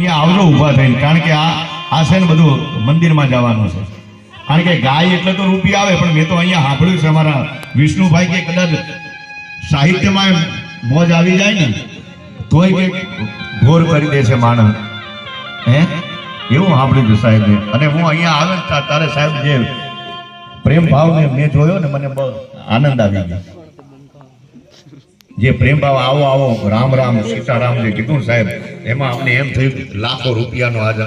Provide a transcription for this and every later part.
અહીંયા આવજો ઊભા થઈને. કારણ કે આ આ છે ને બધું મંદિરમાં જવાનું છે. કારણ કે ગાય એટલે તો રૂપી આવે, પણ મેં તો અહીંયા સાંભળ્યું છે અમારા વિષ્ણુભાઈ કે કદાચ સાહિત્યમાં મોજ આવી જાય ને, તોય કંઈક ઘોર કરી દે છે માણસ. હે? એવું સાંભળ્યું છે સાહેબે. અને હું અહીંયા આવે તારે સાહેબ જે પ્રેમ ભાવને મેં જોયો ને, મને બહુ આનંદ આવી ગયો. જે પ્રેમ ભાવ આવો આવો, રામ રામ, સીતારામ જે કીધું સાહેબ, એમાં અમને એમ થયું લાખો રૂપિયાનો આજ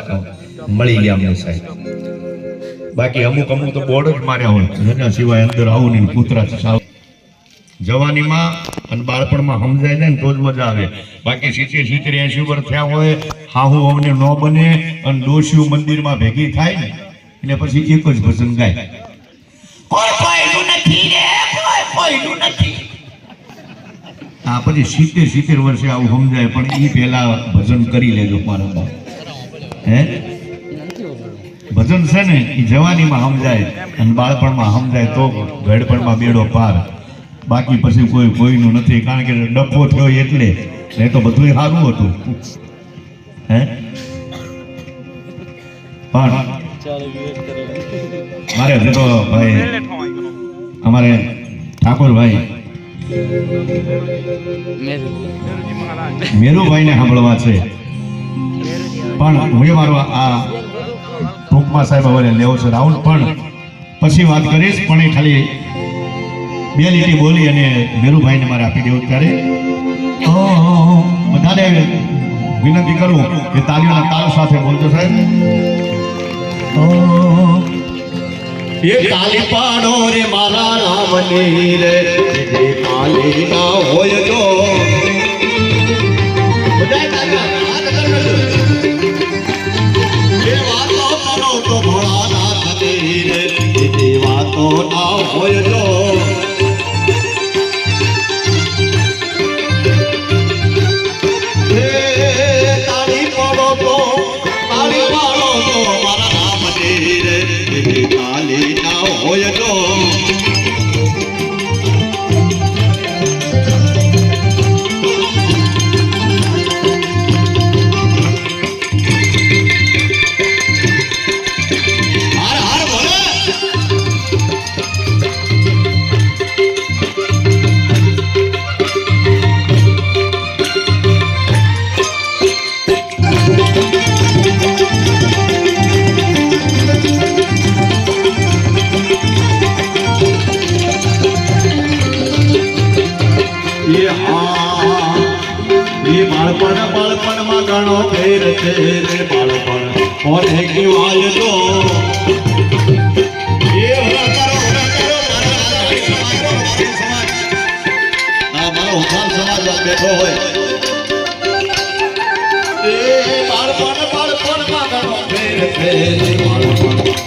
મળી ગયા અમને સાહેબ. બાકી અમુક અમુક તો બોર્ડ જ માર્યા હોય. એના સિવાય અંદર આવું નહીં, કૂતરા સાવ જવાનીમાં અને બાળપણમાં સમજાય જાય ને તો જ મજા આવે. બાકી સિત્તેર સિત્તેર એસી વર્ષ થયા હોય, હાહુ અમને ન બને અને ડોશીઓ મંદિરમાં ભેગી થાય ને, એટલે પછી એક જ ભજન ગાય. કોઈ કોઈનું નથી રે, કોઈ કોઈનું નથી. હા પછી સિત્તેર સિત્તેર વર્ષે આવું સમજાય, પણ એ પહેલા ભજન કરી લેજો મારા હે? ભજન છે ને એ જવાનીમાં સમજાય, અને બાળપણમાં સમજાય, તો ગઢપણમાં બેડો પાર. બાકી પછી કોઈ કોઈનું નથી, કારણ કે ડફો થયો એટલે એ તો બધું સારું હતું. હે? પણ મારે તો ભાઈ, અમારે ઠાકોરભાઈ મેરુભાઈને સાંભળવા છે. પણ હું મારો આ ટૂંકમાં સાહેબ હવે લેવો છે રાહુલ પણ પછી વાત કરીશ પણ એ ખાલી બે લીટી બોલી અને મેરુભાઈને મારે આપી દેવું ત્યારે. બધાને વિનંતી કરું કે તાલીઓના તાલ સાથે બોલજો સાહેબ. એ કાલી પાડો રે મારા રામની રે જે કાલી ના હોય તો. વાતો જે ના હોય તો હા એ બાળપણ, બાળપણમાં ઘણો ફેર છે રે બાળપણ. કોને કહેવાય તો. બેઠો હોય.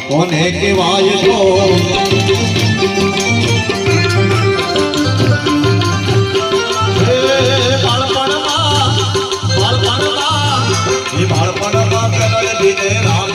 કોને કહેવાય તો. ಆಗಿದೆ ರಾಮ